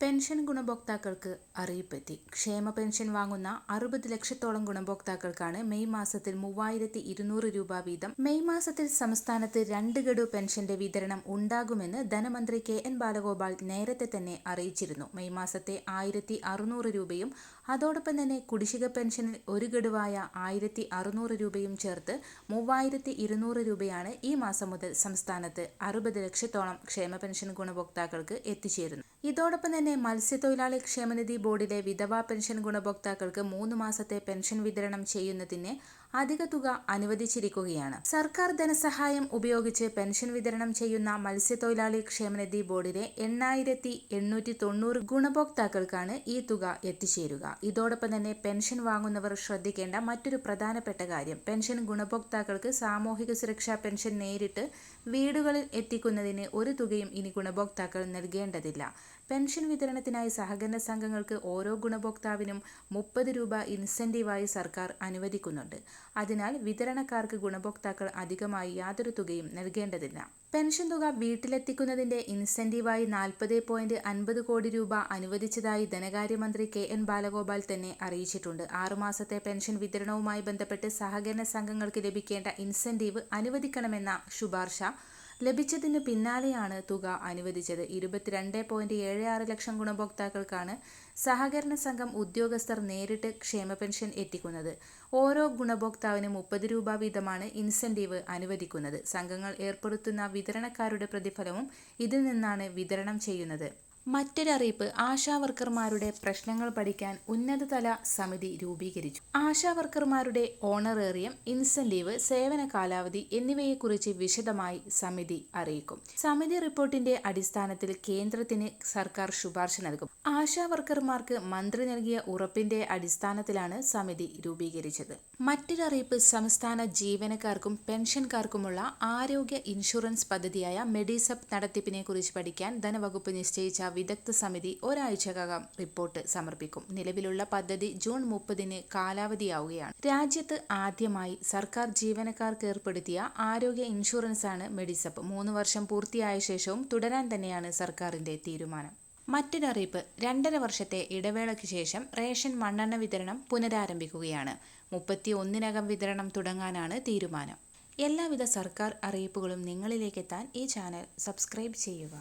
Pension ഗുണഭോക്താക്കൾക്ക് അറിയിപ്പെത്തി. ക്ഷേമ pension വാങ്ങുന്ന അറുപത് ലക്ഷത്തോളം ഗുണഭോക്താക്കൾക്കാണ് മെയ് മാസത്തിൽ മൂവായിരത്തി ഇരുന്നൂറ് രൂപ വീതം. മെയ് മാസത്തിൽ സംസ്ഥാനത്ത് രണ്ട് ഗഡു പെൻഷന്റെ വിതരണം ഉണ്ടാകുമെന്ന് ധനമന്ത്രി കെ എൻ ബാലഗോപാൽ നേരത്തെ തന്നെ അറിയിച്ചിരുന്നു. മെയ് മാസത്തെ ആയിരത്തി അറുന്നൂറ് രൂപയും അതോടൊപ്പം തന്നെ കുടിശ്ശിക പെൻഷനിൽ ഒരു ഗഡുവായ ആയിരത്തി അറുന്നൂറ് രൂപയും ചേർത്ത് മൂവായിരത്തി ഇരുന്നൂറ് രൂപയാണ് ഈ മാസം മുതൽ സംസ്ഥാനത്ത് അറുപത് ലക്ഷത്തോളം ക്ഷേമ പെൻഷൻ ഗുണഭോക്താക്കൾക്ക് എത്തിച്ചേരുന്നത്. ഇതോടൊപ്പം തന്നെ മത്സ്യത്തൊഴിലാളി ക്ഷേമനിധി ബോർഡിലെ വിധവാ പെൻഷൻ ഗുണഭോക്താക്കൾക്ക് മൂന്ന് മാസത്തെ പെൻഷൻ വിതരണം ചെയ്യുന്നതിന് അധിക തുക അനുവദിച്ചിരിക്കുകയാണ്. സർക്കാർ ധനസഹായം ഉപയോഗിച്ച് പെൻഷൻ വിതരണം ചെയ്യുന്ന മത്സ്യത്തൊഴിലാളി ക്ഷേമനിധി ബോർഡിലെ എണ്ണായിരത്തി എണ്ണൂറ്റി തൊണ്ണൂറ് ഗുണഭോക്താക്കൾക്കാണ് ഈ തുക എത്തിച്ചേരുക. ഇതോടൊപ്പം തന്നെ പെൻഷൻ വാങ്ങുന്നവർ ശ്രദ്ധിക്കേണ്ട മറ്റൊരു പ്രധാനപ്പെട്ട കാര്യം പെൻഷൻ ഗുണഭോക്താക്കൾക്ക് സാമൂഹിക സുരക്ഷാ പെൻഷൻ നേരിട്ട് വീടുകളിൽ എത്തിക്കുന്നതിന് ഒരു തുകയും ഇനി ഗുണഭോക്താക്കൾ നൽകേണ്ടതില്ല. പെൻഷൻ വിതരണത്തിനായി സഹകരണ സംഘങ്ങൾക്ക് ഓരോ ഗുണഭോക്താവിനും മുപ്പത് രൂപ ഇൻസെന്റീവായി സർക്കാർ അനുവദിക്കുന്നുണ്ട്. അതിനാൽ വിതരണക്കാർക്ക് ഗുണഭോക്താക്കൾ അധികമായി യാതൊരു തുകയും നൽകേണ്ടതില്ല. പെൻഷൻ തുക വീട്ടിലെത്തിക്കുന്നതിന്റെ ഇൻസെന്റീവായി നാൽപ്പത് പോയിന്റ് അൻപത് കോടി രൂപ അനുവദിച്ചതായി ധനകാര്യമന്ത്രി കെ എൻ ബാലഗോപാൽ തന്നെ അറിയിച്ചിട്ടുണ്ട്. ആറുമാസത്തെ പെൻഷൻ വിതരണവുമായി ബന്ധപ്പെട്ട് സഹകരണ സംഘങ്ങൾക്ക് ലഭിക്കേണ്ട ഇൻസെന്റീവ് അനുവദിക്കണമെന്ന ശുപാർശ ലഭിച്ചതിന് പിന്നാലെയാണ് തുക അനുവദിച്ചത്. ഇരുപത്തിരണ്ട് പോയിന്റ് ഏഴ് ആറ് ലക്ഷം ഗുണഭോക്താക്കൾക്കാണ് സഹകരണ സംഘം ഉദ്യോഗസ്ഥർ നേരിട്ട് ക്ഷേമ പെൻഷൻ എത്തിക്കുന്നത്. ഓരോ ഗുണഭോക്താവിനും മുപ്പത് രൂപ വീതമാണ് ഇൻസെന്റീവ് അനുവദിക്കുന്നത്. സംഘങ്ങൾ ഏർപ്പെടുത്തുന്ന വിതരണക്കാരുടെ പ്രതിഫലവും ഇതിൽ നിന്നാണ് വിതരണം ചെയ്യുന്നത്. മറ്റൊരറിയിപ്പ് ആശാവർക്കർമാരുടെ പ്രശ്നങ്ങൾ പഠിക്കാൻ ഉന്നതതല സമിതി രൂപീകരിച്ചു. ആശാവർക്കർമാരുടെ ഓണറേറിയം ഇൻസെന്റീവ് സേവന കാലാവധി എന്നിവയെക്കുറിച്ച് വിശദമായി സമിതി അറിയിക്കും. സമിതി റിപ്പോർട്ടിന്റെ അടിസ്ഥാനത്തിൽ കേന്ദ്രത്തിന് സർക്കാർ ശുപാർശ നൽകും. ആശാവർക്കർമാർക്ക് മന്ത്രി നൽകിയ ഉറപ്പിന്റെ അടിസ്ഥാനത്തിലാണ് സമിതി രൂപീകരിച്ചത്. മറ്റൊരറിയിപ്പ് സംസ്ഥാന ജീവനക്കാർക്കും പെൻഷൻകാർക്കുമുള്ള ആരോഗ്യ ഇൻഷുറൻസ് പദ്ധതിയായ മെഡിസപ്പ് നടത്തിപ്പിനെ കുറിച്ച് പഠിക്കാൻ ധനവകുപ്പ് നിശ്ചയിച്ച വിദഗ്ധ സമിതി ഒരാഴ്ചക്കകം റിപ്പോർട്ട് സമർപ്പിക്കും. നിലവിലുള്ള പദ്ധതി ജൂൺ മുപ്പതിന് കാലാവധിയാവുകയാണ്. രാജ്യത്ത് ആദ്യമായി സർക്കാർ ജീവനക്കാർക്ക് ഏർപ്പെടുത്തിയ ആരോഗ്യ ഇൻഷുറൻസ് ആണ് മെഡിസപ്പ്. മൂന്ന് വർഷം പൂർത്തിയായ ശേഷവും തുടരാൻ തന്നെയാണ് സർക്കാരിന്റെ തീരുമാനം. മറ്റൊരറിയിപ്പ് രണ്ടര വർഷത്തെ ഇടവേളയ്ക്ക് ശേഷം റേഷൻ മണ്ണെണ്ണ വിതരണം പുനരാരംഭിക്കുകയാണ്. മുപ്പത്തി ഒന്നിനകം വിതരണം തുടങ്ങാനാണ് തീരുമാനം. എല്ലാവിധ സർക്കാർ അറിയിപ്പുകളും നിങ്ങളിലേക്കെത്താൻ ഈ ചാനൽ സബ്സ്ക്രൈബ് ചെയ്യുക.